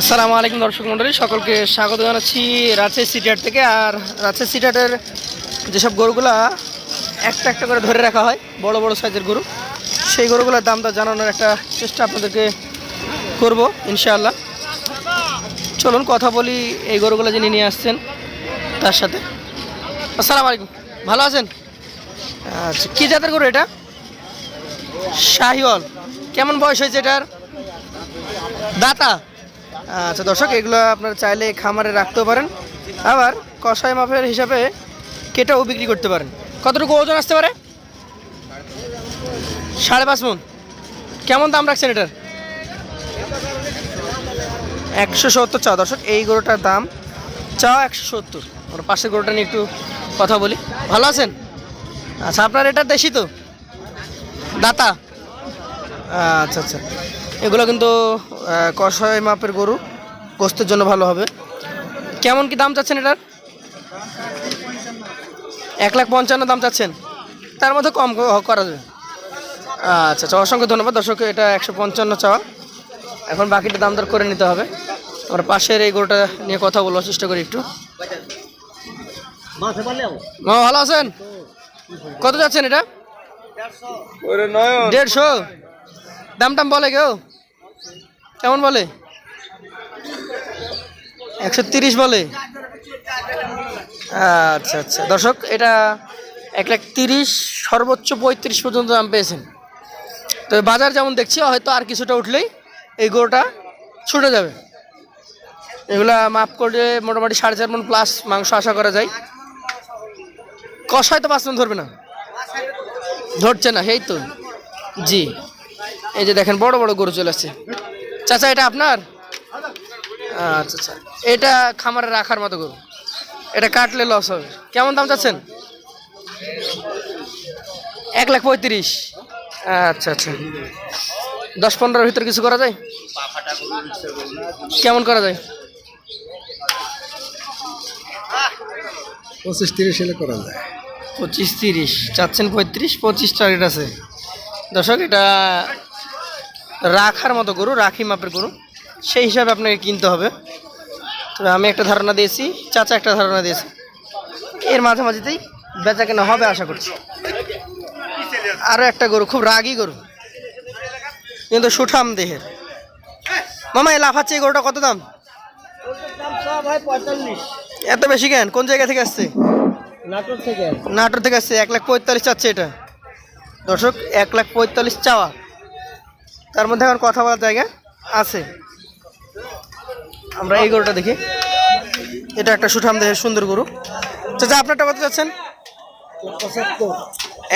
আসসালামু আলাইকুম দর্শক মন্ডলী, সকলকে স্বাগত জানাচ্ছি রাজশাহী সিটিহাট থেকে। আর রাজশাহী সিটিহাটের যেসব গরুগুলা একটা একটা করে ধরে রাখা হয়, বড় বড় সাইজের গরু, সেই গরুগুলোর দামটা জানানোর একটা চেষ্টা আপনাদেরকে করব, ইনশাআল্লাহ। চলুন কথা বলি এই গরুগুলো যিনি নিয়ে আসছেন, তার সাথে। আসসালামু আলাইকুম, ভালো আছেন? আচ্ছা কী জাতের গরু এটা? শাহিওয়াল। কেমন বয়স হয়েছে এটার? দাতা? আচ্ছা দর্শক, এগুলো আপনারা চাইলে খামারে রাখতেও পারেন। আবার কষাই মাপের হিসাবে কেটেও বিক্রি করতে পারেন। কতটুকু ওজন আসতে পারে? সাড়ে পাঁচ মন। কেমন দাম রাখছেন এটার? একশো সত্তর চা। দর্শক, এই গরুটার দাম চা একশো সত্তর। ওর পাশের গরুটা নিয়ে একটু কথা বলি। ভালো আছেন? আচ্ছা আপনার এটা দেশি তো? দাতা? আচ্ছা আচ্ছা। এগুলো কিন্তু কষাই মাপের গরু। গোস্তের জন্য ভালো হবে। কেমন কি দাম চাচ্ছেন এটার? এক লাখ পঞ্চান্ন দাম চাচ্ছেন। তার মধ্যে কম করা যাবে। আচ্ছা আচ্ছা অসংখ্য ধন্যবাদ। দর্শক এটা একশো পঞ্চান্ন চাওয়া। এখন বাকিটা দাম দর করে নিতে হবে। আমরা পাশের এই গরুটা নিয়ে কথা বলার চেষ্টা করি একটু। ভালো আছেন? কত যাচ্ছেন এটা? দেড়শো। দাম টাম বলে কেউ? কেমন বলে? একশো তিরিশ বলে? আচ্ছা আচ্ছা। দর্শক, এটা এক লাখ তিরিশ, সর্বোচ্চ পঁয়ত্রিশ পর্যন্ত দাম পেয়েছেন। তো বাজার যেমন দেখছি, হয়তো আর কিছুটা উঠলেই এই গরুটা ছুটে যাবে। এগুলা মাপ করে মোটামুটি সাড়ে চার মন প্লাস মাংস আশা করা যায়। কষায় তো পাঁচ মন ধরবে না। ধরছে না এই তো। জি। এই যে দেখেন, বড় বড় গরু চলে আসছে। চাচা এটা আপনার? আচ্ছা আচ্ছা। এটা খামারে রাখার মতো গরু। এটা কাটলে লস হবে। কেমন দাম চাচ্ছেন? এক লাখ পঁয়ত্রিশ। আচ্ছা আচ্ছা। দশ পনেরোর ভিতরে কিছু করা যায়? কেমন করা যায়? পঁচিশ তিরিশ হলে করা যায়। পঁচিশ তিরিশ। চাচ্ছেন পঁয়ত্রিশ পঁচিশ টার্গেট আছে। দর্শক এটা রাখার মতো গরু রাখি মাপের গরু। সেই হিসাবে আপনাকে কিনতে হবে। তবে আমি একটা ধারণা দিয়েছি চাচা একটা ধারণা দিয়েছে। এর মাঝামাঝিতেই বেচা কেনা হবে আশা করছি। আরও একটা গরু খুব রাগী গরু। কিন্তু সুঠাম দেহের। মামা এই লাফাচ্ছে এই গরুটা কত দাম? এত বেশি কেন? কোন জায়গা থেকে আসছে? নাটোর থেকে নাটোর থেকে আসছে এক লাখ পঁয়তাল্লিশ চাচ্ছে এটা। দর্শক এক লাখ পঁয়তাল্লিশ চাওয়া। তার মধ্যে এখন কথা বলার জায়গা আছে। আমরা এই গরুটা দেখি। এটা একটা সুঠাম দেহের সুন্দর গরু। চাচা, আপনারটা কত চাচ্ছেন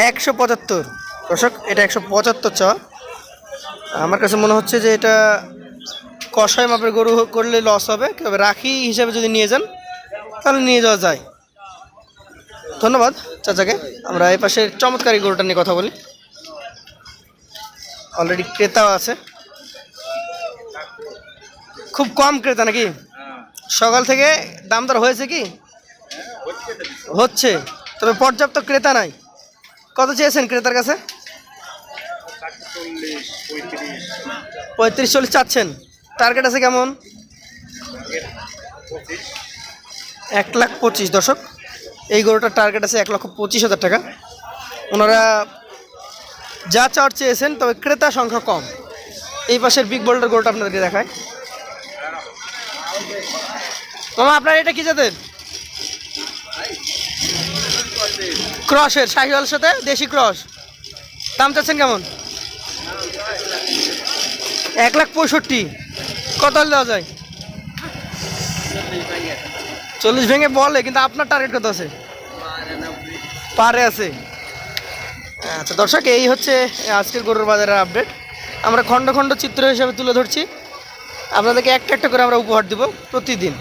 একশো পঁচাত্তর। দর্শক, এটা একশো পঁচাত্তর চাওয়া আমার কাছে মনে হচ্ছে যে এটা কষায় মাপের গরু করলে লস হবে। তবে রাখি হিসাবে যদি নিয়ে যান, তাহলে নিয়ে যাওয়া যায়। ধন্যবাদ চাচাকে। আমরা এই পাশে চমৎকারী গরুটা নিয়ে কথা বলি। অলরেডি ক্রেতাও আছে। খুব কম ক্রেতা নাকি? সকাল থেকে দাম দর হয়েছে কি? হচ্ছে। তবে পর্যাপ্ত ক্রেতা নাই। কত চেয়েছেন ক্রেতার কাছে? পঁয়ত্রিশ চল্লিশ চাচ্ছেন। টার্গেট আছে কেমন? এক লাখ পঁচিশ দশক। এই গরুটার টার্গেট আছে এক লক্ষ পঁচিশ হাজার টাকা। ওনারা যা চাওয়ার চেয়েছেন, তবে ক্রেতা সংখ্যা কম। এই পাশের বিগ বোল্ডার গরুটা আপনাদেরকে দেখায় মামা, আপনার এটা কি জাতের? ক্রসের শাহিওয়াল সাথে দেশি ক্রস। দাম চাচ্ছেন কেমন? এক লাখ পঁয়ষট্টি। কত দেওয়া যায়? চল্লিশ ভেঙে বলে, কিন্তু আপনার টার্গেট কত আছে? পারে আছে। আচ্ছা দর্শক, এই হচ্ছে আজকের গরুর বাজারের আপডেট আমরা খণ্ড খণ্ড চিত্র হিসাবে তুলে ধরছি। আপনাদেরকে একটা একটা করে আমরা উপহার দেব প্রতিদিন।